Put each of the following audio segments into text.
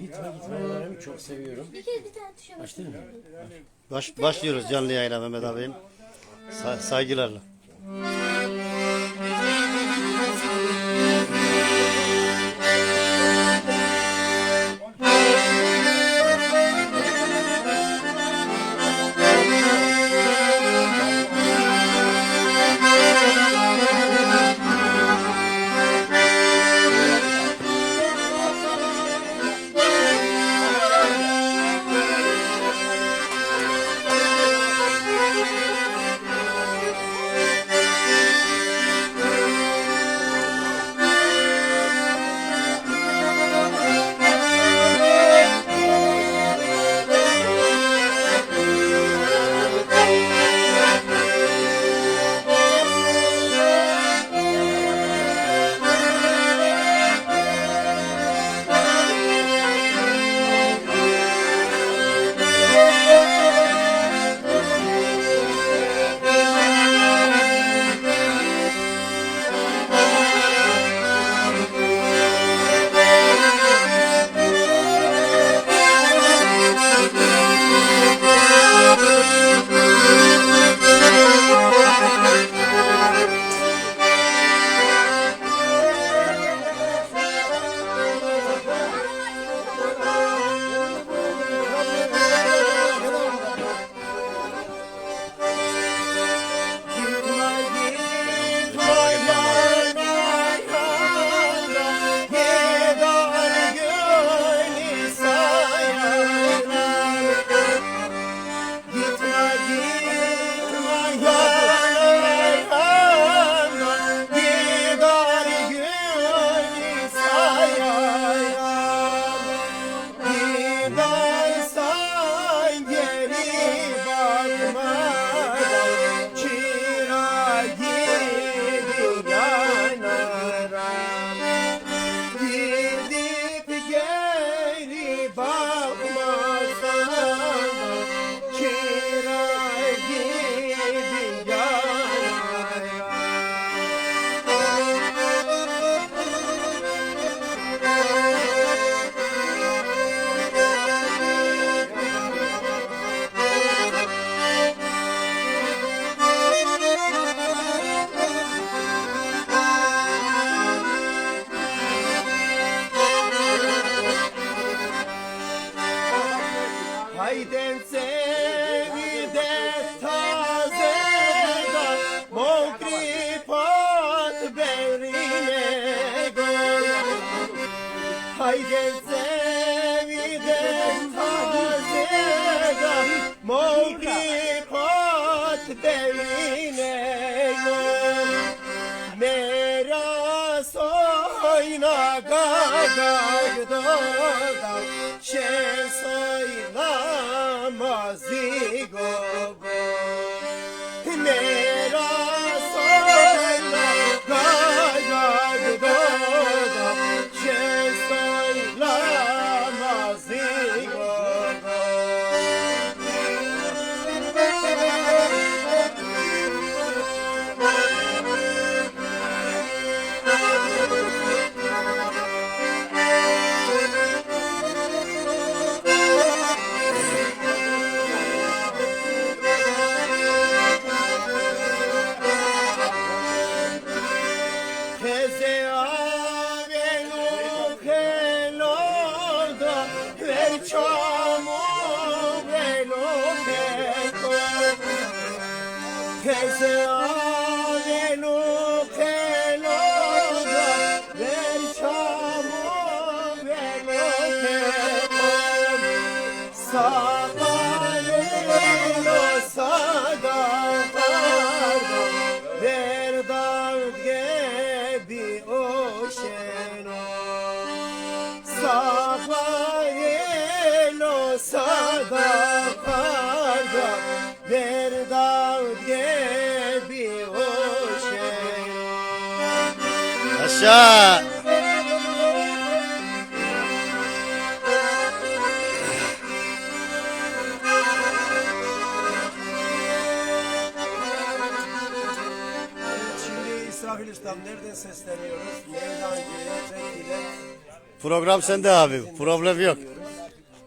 Gitme gitme Meryem'i çok seviyorum. Bir kere bir tane tuşa Açtın mı? Baş, başlıyoruz canlı yayına Mehmet abim. Sa- saygılarla. Hayden sevi de taze da Mokri pot berine gol Meras oyna gagar doda Şens Sabarelo sadakardo Verdad gibi o şeno Sabarelo sadakardo Verdad gibi o Aşağı. Program sende abi. Problem yok.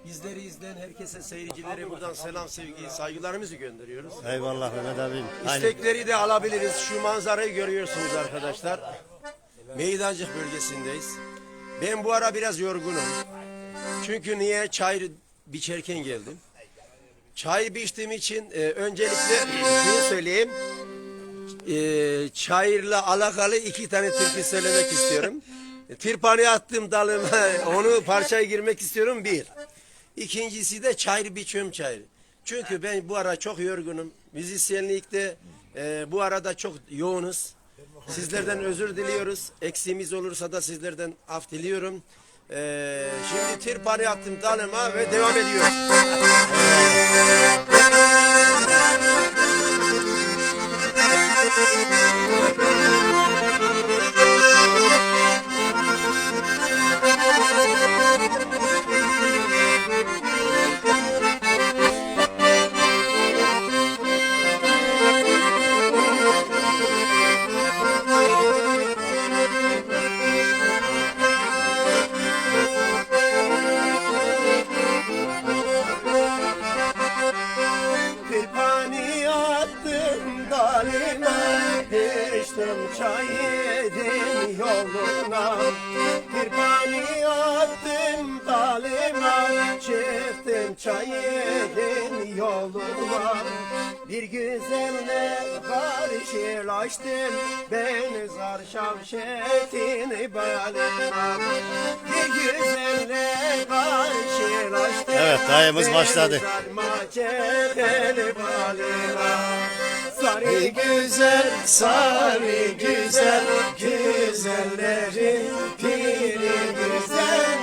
Bizleri izleyen herkese seyircilere buradan selam, sevgi, saygılarımızı gönderiyoruz. Eyvallah Mehmet abim. Aynen. İstekleri de alabiliriz. Şu manzarayı görüyorsunuz arkadaşlar. Meydancık bölgesindeyiz. Ben bu ara biraz yorgunum. Çünkü niye? Çay biçerken geldim. Çay biçtiğim için e, öncelikle şunu söyleyeyim. E, çayırla alakalı iki tane türkü söylemek istiyorum. E, Tirpanı attım dalıma onu parçaya girmek istiyorum bir. İkincisi de çayır biçiyorum çayır. Çünkü ben bu ara çok yorgunum. Müzisyenlikte e, bu arada çok yoğunuz. Sizlerden özür diliyoruz. Eksiğimiz olursa da sizlerden af diliyorum. E, şimdi tirpanı attım dalıma ve devam ediyoruz. Tirpani Düştüm çayırın yoluna. Tirpani attım dalıma Çıktım çayırın yoluna. Bir güzelle karşılaştım Ben zar şavşetin balına Bir güzelle karşılaştım Evet, dayımız başladı. Sarı güzel, sarı güzel Güzellerin piri güzel.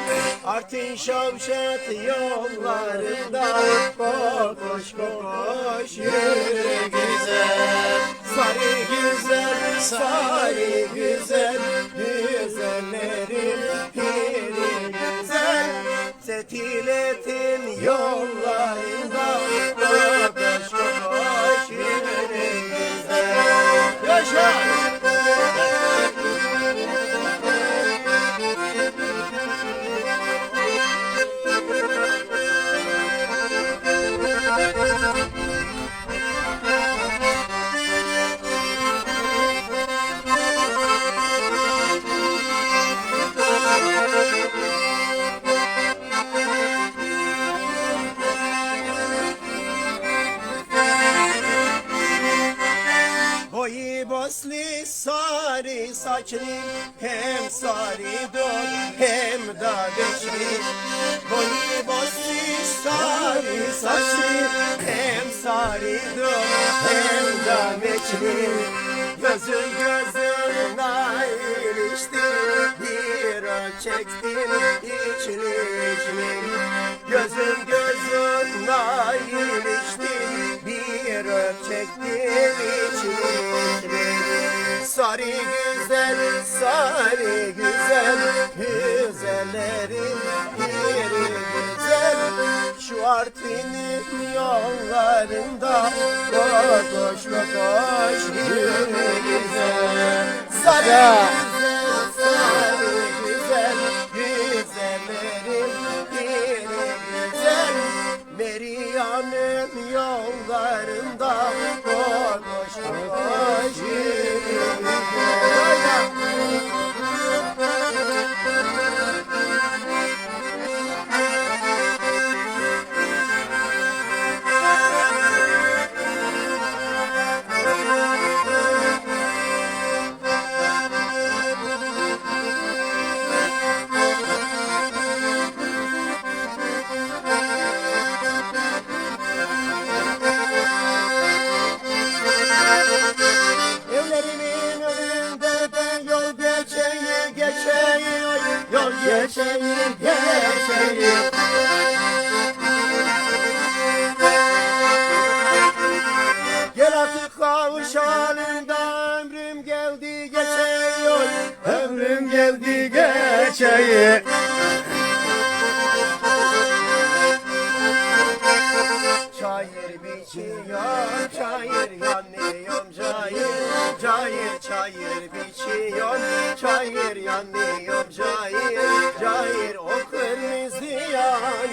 Artin Şavşat yollarında Kokoş kokoş yürü güzel. Sarı güzel, sarı güzel Güzellerin piri güzel. Setiletin yollarında Bosli sarı saçlı Hem sarı don hem da beşli. Boyu bosli sarı saçlı Hem sarı don hem da beşli. Gözün gözüne ilişti Bir çektim içli içli. Gözün gözüne ilişti Bir çektim içli Sarı güzel, sarı güzel Güzellerin biri güzel. Şu Artvin'in yollarında Kokoş kokoş yürü güzel. Sarı güzel, sarı güzel Güzellerin biri güzel. Meriyan'ın yollarında Kokoş çayır yanıyorum çayır, çayır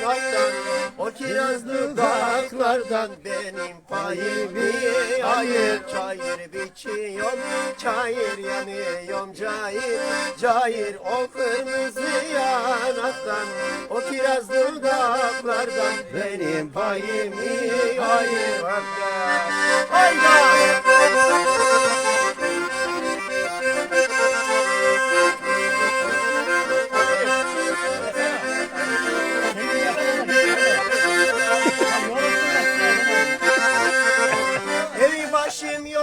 attan O kirazlı dağlardan benim payımı Hayır çayır biçiyorum Çayır yanıyorum cayır Cayır o kırmızı yanaktan O kirazlı dağlardan benim payımı Hayır attan Hayda!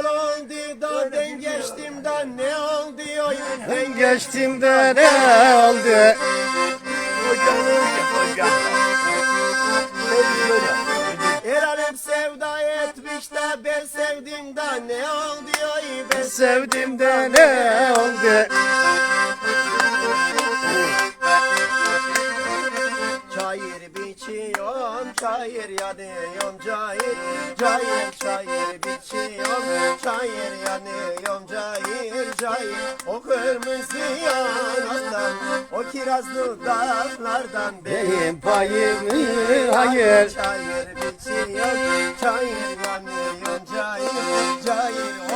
Oldu da ben geçtim da ne oldu oy ben Geçtim de ne oldu? El alem sevda etmiş de ben sevdim da ne oldu oy ben Sevdim de ne oldu? Çayır yanıyorum, çayır Çayır, çayır biçiyorum, çayır yanıyorum, çayır Çayır, o kırmızı yanaktan, o kirazlı dağlardan Benim payımı hayır. Çayır biçiyorum, çayır yanıyorum, çayır Çayır,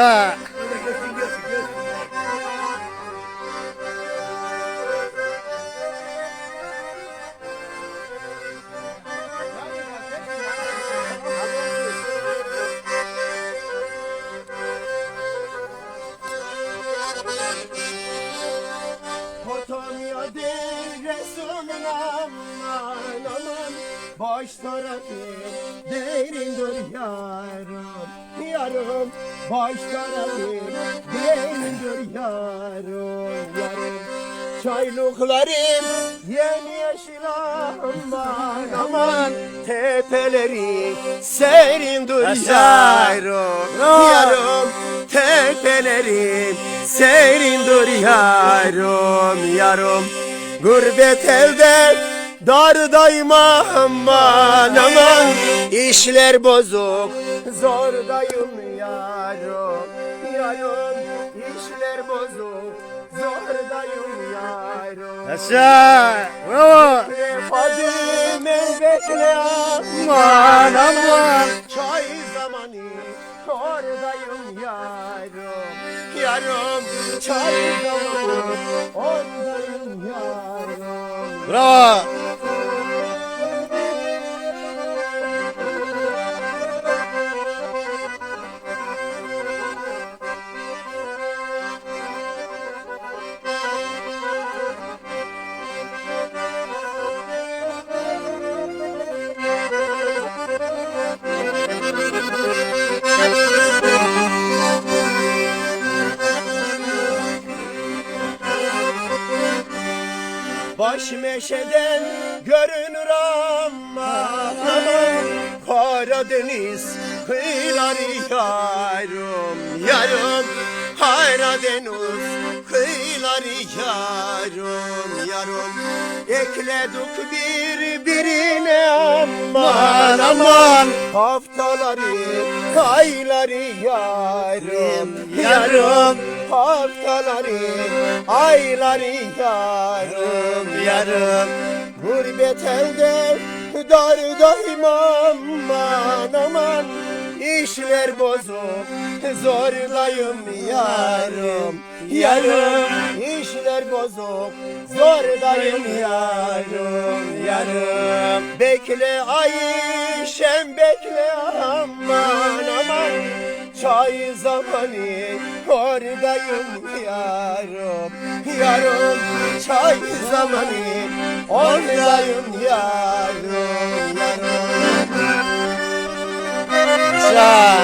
Aşağı. Yarım baş tarafı derindir yarım Yarım Çaylıklarım yemyeşil aman. Aman Tepeleri serindir yarım. Yarım tepelerim serindir yarım yarım Gurbet elde dardayım aman aman. İşler bozuk zordayım yarım yarım İşler bozuk zordayım yarım Aşağı. Bravo. Fadime bekle Aman aman. Çay zamanı oradayım yarım Yarım çay zamanı oradayım yarım Bravo. Baş meşeden görünür ama aman Karadeniz kıyıları yarım yarım. Karadeniz kıyıları yarım yarım. Ekledik birbirine aman aman. Haftaları ayları yarım yarım Haftaları ayları yarım yarım. Gurbet elde dardayım aman aman. İşler bozuk zorlayım yarım yarım. İşler bozuk zordayım yarım yarım. Bekle Ayşem bekle aman aman Çay zamanı oradayım yarım Yarım çay zamanı oradayım yarım Yarım Aşağı.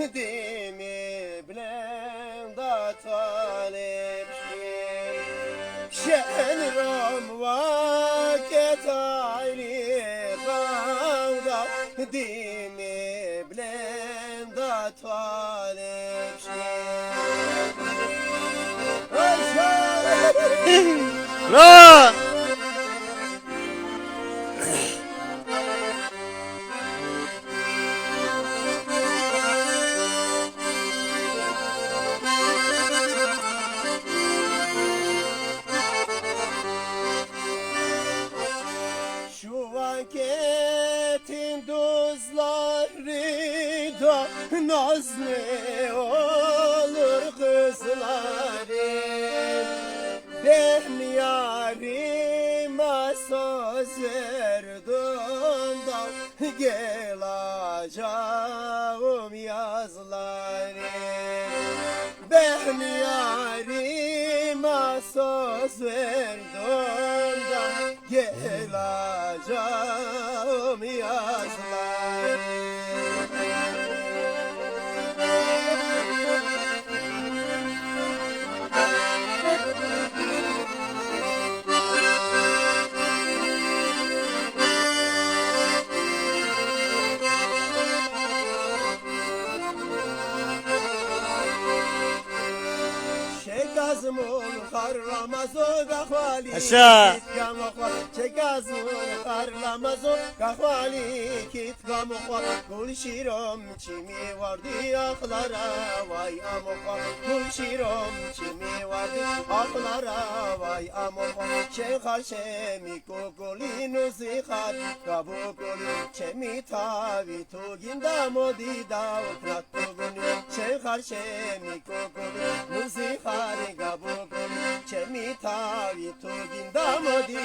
Kavga Demi blenda talep Şenrom vakit ayı kavga. Demi blenda talep Bravo! Vakitin duzları da nazlı olur kızlarım. Ben yarime söz verdim da geleceğim yazlarım. Ben yarime söz verdim da geleceğim azmul karlamaz o gahvali Aşağı. kit gamokwa Çek azmul karlamaz o gahvali kit gamokwa Gul şirom çimi vardı aklara vay amokwa Gul şirom çimi vardı aklara vay amokwa Şekhar şemi kugulinu zihar Kabu guli çemi tavi tuginda modi dav krattu guni Şekhar şemi kuguli Muzihari gabugul Çemi tavi tuginda modi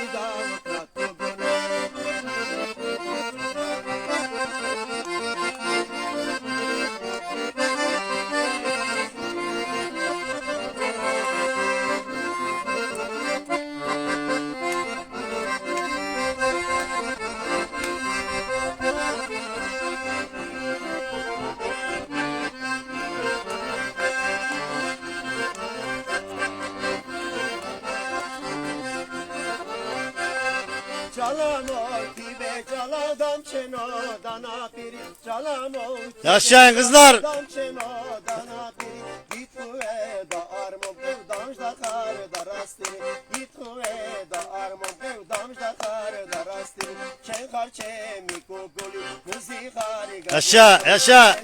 Muzi kari Yaşa, yaşa.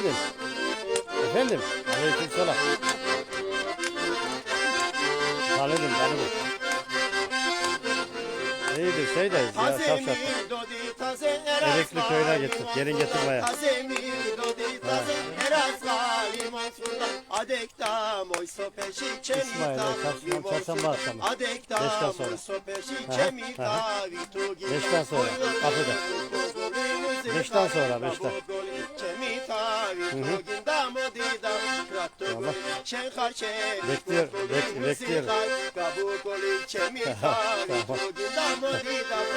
Efendim. Efendim. Aleyküm selam. Tanıdım tanıdım. İyidir şeydeyiz ya eras Erekli köyüne olsun. gelin moy sopeşi İsmail'e çemita çarşamba- akşamı. Beşten sonra. Beşten sonra, kapıda. Beşten sonra, beşten. Damo di dam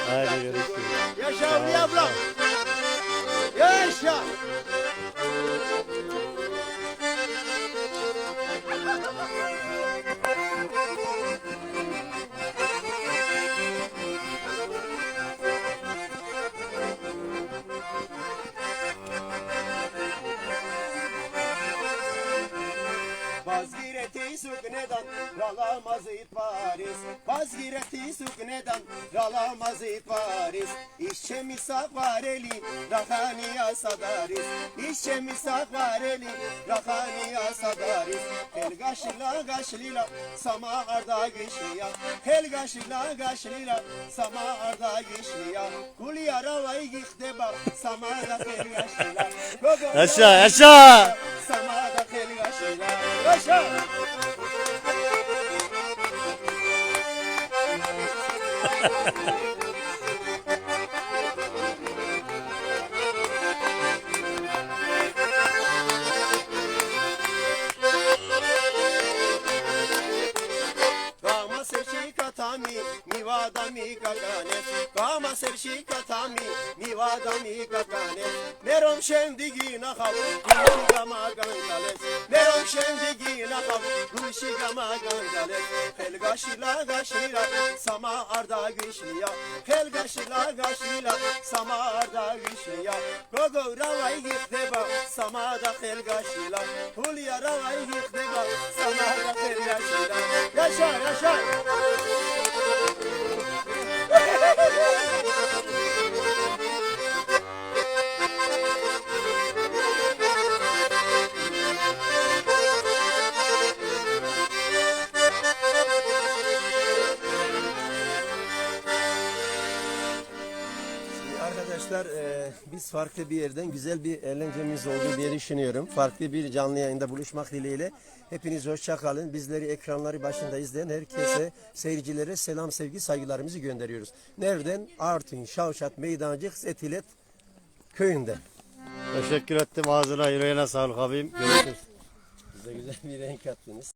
Haydi görüşürüz. Yaşa Hülya ablam. Yaşa. Bazgireti suknedan Ralamaz itvaris Vazgireti sukneden Ralamaz itvaris İşçe misak var eli Rahaniya sadaris. İşçe misak var eli Rahaniya sadaris. El gaşla gaşlila Sama arda gişliya El gaşla gaşlila Sama arda gişliya Kul yara vay gihteba Sama da el gaşlila Yaşa yaşa. Sama da el gaşlila Yaşa katami mi vada mi kakane kama sevşi katami mi vada mi kakane merom şendi gina havu gama gankales Merom şendi gina hav Gulşi gama gangales Hel gaşila gaşila Sama arda gişliya Hel gaşila gaşila Sama arda gişliya Gogo da hel gaşila Hulya ravay Sama da hel gaşila Yaşa yaşa! Şimdi farklı bir yerden güzel bir eğlencemiz oldu diye düşünüyorum. Farklı bir canlı yayında buluşmak dileğiyle. Hepiniz hoşça kalın. Bizleri ekranları başında izleyen herkese, seyircilere selam, sevgi, saygılarımızı gönderiyoruz. Nereden? Artvin, Şavşat, Meydancık, Etilet köyünden. Teşekkür ettim ağzına yüreğine sağlık abim. Görüşürüz. Bize güzel bir renk kattınız.